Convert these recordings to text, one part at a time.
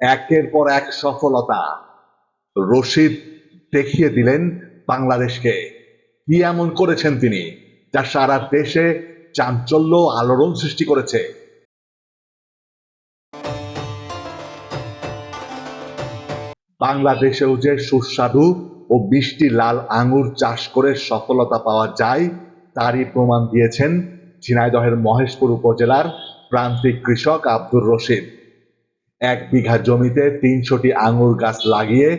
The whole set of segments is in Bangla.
একের পর এক সফলতা। রশিদ দেখিয়ে দিলেন বাংলাদেশকে। কি এমন করেছেন তিনি, যা সারা দেশে চাঞ্চল্য আলোড়ন সৃষ্টি করেছে? বাংলাদেশেও যে সুস্বাদু ও মিষ্টি লাল আঙুর চাষ করে সফলতা পাওয়া যায়, তারই প্রমাণ দিয়েছেন ঝিনাইদহের মহেশপুর উপজেলার প্রান্তিক কৃষক আব্দুর রশিদ। এক বিঘা জমিতে তিনশোটি আঙুর গাছ লাগিয়ে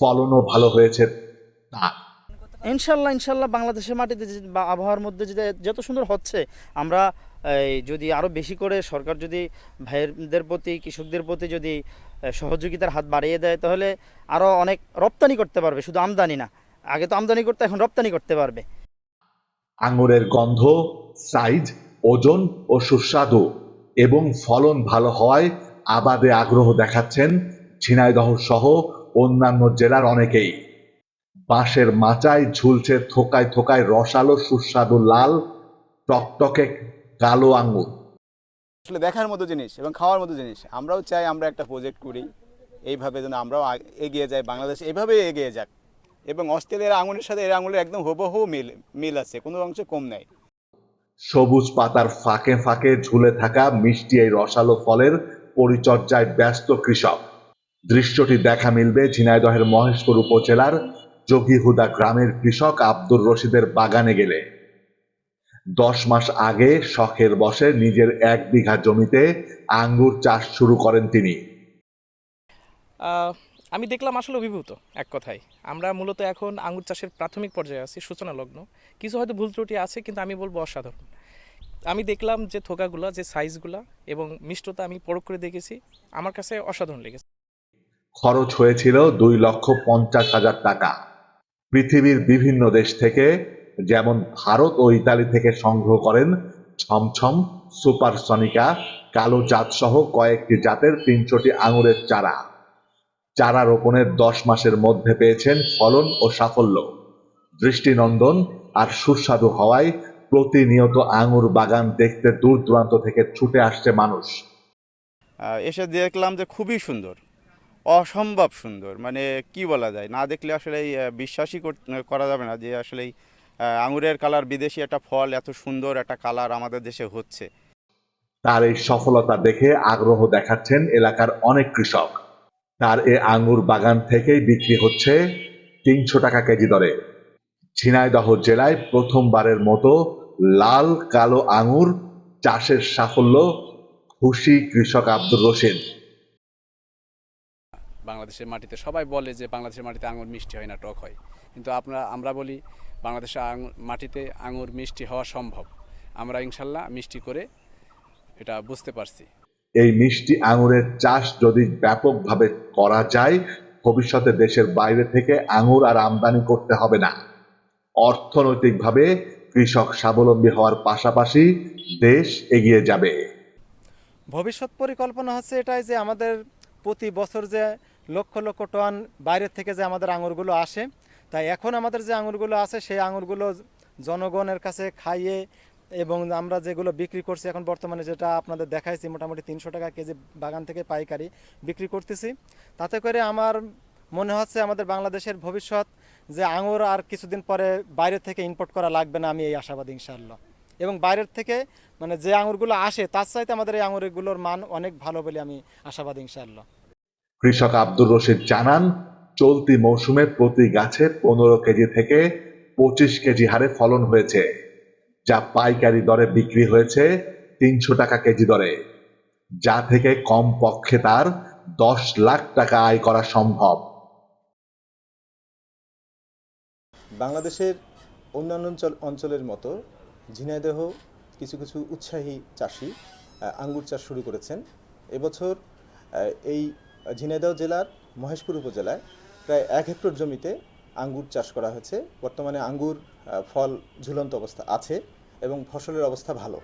ফলনও ভালো হয়েছে। তার ইনশাল্লাহ ইনশাল্লাহ বাংলাদেশের মাটিতে বা আবহাওয়ার মধ্যে যে যত সুন্দর হচ্ছে আমরা এই, যদি আরও বেশি করে সরকার যদি ভাইয়েরদের প্রতি কৃষকদের প্রতি যদি সহযোগিতার হাত বাড়িয়ে দেয় তাহলে আরও অনেক রপ্তানি করতে পারবে শুধু আমদানি না। আগে তো আমদানি করতে এখন রপ্তানি করতে পারবে। আঙুরের গন্ধ সাইজ ওজন ও সুস্বাদু এবং ফলন ভালো হওয়ায় আবাদে আগ্রহ দেখাচ্ছেন ঝিনাইদহ সহ অন্যান্য জেলার অনেকেই। বাঁশের মাচায় ঝুলছে থোকায় থোকায় রসালো সুস্বাদু লাল টকটকে কালো আঙুর। আসলে দেখার মতো জিনিস এবং খাওয়ার মতো জিনিস। আমরাও চাই আমরা একটা প্রজেক্ট করি। এইভাবে যেন আমরাও এগিয়ে যাই বাংলাদেশ এইভাবেই এগিয়ে যাক। এবং অস্ট্রেলিয়ার আঙুলের সাথে এর আঙুলের একদম হুবহু মিল মিল আছে কোনো অংশে কম নাই। সবুজ পাতার ফাঁকে ফাঁকে ঝুলে থাকা মিষ্টি এই রসালো ফলের পরিচর্যায় ব্যস্ত কৃষক। দৃশ্যটি দেখা মিলবে ঝিনাইদহের মহেশপুর উপজেলার যোগীহুদা গ্রামের কৃষক আব্দুর রশিদের বাগানে গেলে। দশ মাস আগে শখের বসে নিজের এক বিঘা জমিতে আঙ্গুর চাষ শুরু করেন তিনি। আমি দেখলাম আসলে অভিভূত এক কথায়। আমরা মূলত এখন আঙ্গুর চাষের প্রাথমিক পর্যায়ে আছি সূচনা লগ্ন কিছু হয়তো ভুল ত্রুটি আছে, কিন্তু আমি বলব অসাধারণ। আমি দেখলাম যে থোকাগুলা, যে সাইজগুলা এবং মিষ্টতা আমি পরখ করে দেখেছি, আমার কাছে অসাধারণ লেগেছে। খরচ হয়েছিল দুই লক্ষ পঞ্চাশ হাজার টাকা। পৃথিবীর বিভিন্ন দেশ থেকে, যেমন ভারত ও ইতালি থেকে সংগ্রহ করেন ছমছম সুপারসনিকা কালো জাত সহ কয়েকটি জাতের তিনশোটি আঙুরের চারা। চারা রোপণের দশ মাসের মধ্যে পেয়েছেন ফলন ও সাফল্য। দৃষ্টিনন্দন আর সুস্বাদু হওয়ায় প্রতিনিয়ত আঙুর বাগান দেখতে দূর দূরান্ত থেকে ছুটে আসছে মানুষ। এসে দেখলাম যে খুবই সুন্দর অসম্ভব সুন্দর মানে কি বলা যায় না দেখলে আসলে বিশ্বাসই কর- যাবে না যে আসলে আঙুরের কালার বিদেশি একটা ফল এত সুন্দর একটা কালার আমাদের দেশে হচ্ছে। তার এই সফলতা দেখে আগ্রহ দেখাচ্ছেন এলাকার অনেক কৃষক। তার এ আঙুর বাগান থেকেই বিক্রি হচ্ছে তিনশো টাকা কেজি দরে। ঝিনাইদহ জেলায় প্রথমবারের মতো লাল কালো আঙুর চাষের সাফল্য খুশি কৃষক আব্দুর রশিদ। বাংলাদেশের মাটিতে সবাই বলে যে বাংলাদেশের মাটিতে আঙুর মিষ্টি হয় না টক হয়। কিন্তু আমরা আমরা বলি বাংলাদেশের মাটিতে আঙুর মিষ্টি হওয়া সম্ভব। আমরা ইনশাল্লাহ মিষ্টি করে এটা বুঝতে পারছি। এই মিষ্টি আঙুরের চাষ যদি ব্যাপকভাবে করা যায় ভবিষ্যতে দেশের বাইরে থেকে আঙুর আর আমদানি করতে হবে না। অর্থনৈতিকভাবে কৃষক স্বাবলম্বী হওয়ার পাশাপাশি দেশ এগিয়ে যাবে। ভবিষ্যৎ পরিকল্পনা হচ্ছে এটাই যে আমাদের প্রতি বছর যে লক্ষ লক্ষ টন বাইরের থেকে যে আমাদের আঙুরগুলো আসে, তাই এখন আমাদের যে আঙুরগুলো আছে, সেই আঙুরগুলো জনগণের কাছে খাইয়ে এবং আমরা যেগুলো বিক্রি করছি, এখন বর্তমানে যেটা আপনাদের দেখাইছি, মোটামুটি তিনশো টাকা কেজি বাগান থেকে পাইকারি বিক্রি করতেছি। তাতে করে আমার মনে হচ্ছে আমাদের বাংলাদেশের ভবিষ্যৎ যে আঙুর আর কিছুদিন পরে বাইরে থেকে ইম্পোর্ট করা লাগবে না, আমি এই আশাবাদী ইনশাআল্লাহ। এবং বাইরের থেকে মানে যে আঙুরগুলো আসে, তার চাইতে আমাদের এই আঙুরগুলোর মান অনেক ভালো বলে আমি আশাবাদী ইনশাআল্লাহ। কৃষক আব্দুর রশিদ জানান, চলতি মৌসুমে প্রতি গাছে পনেরো কেজি থেকে পঁচিশ কেজি হারে ফলন হয়েছে, যা পাইকারি দরে বিক্রি হয়েছে তিনশো টাকা কেজি দরে, যা থেকে কম পক্ষে তার দশ লাখ টাকা আয় করা সম্ভব। বাংলাদেশের অন্যান্য অঞ্চল অঞ্চলের মতো ঝিনাইদহ কিছু কিছু উৎসাহী চাষি আঙ্গুর চাষ শুরু করেছেন। এবছর এই ঝিনাইদহ জেলার মহেশপুর উপজেলায় প্রায় এক হেক্টর জমিতে আঙ্গুর চাষ করা হয়েছে। বর্তমানে আঙ্গুর ফল ঝুলন্ত অবস্থা আছে এবং ফসলের অবস্থা ভালো।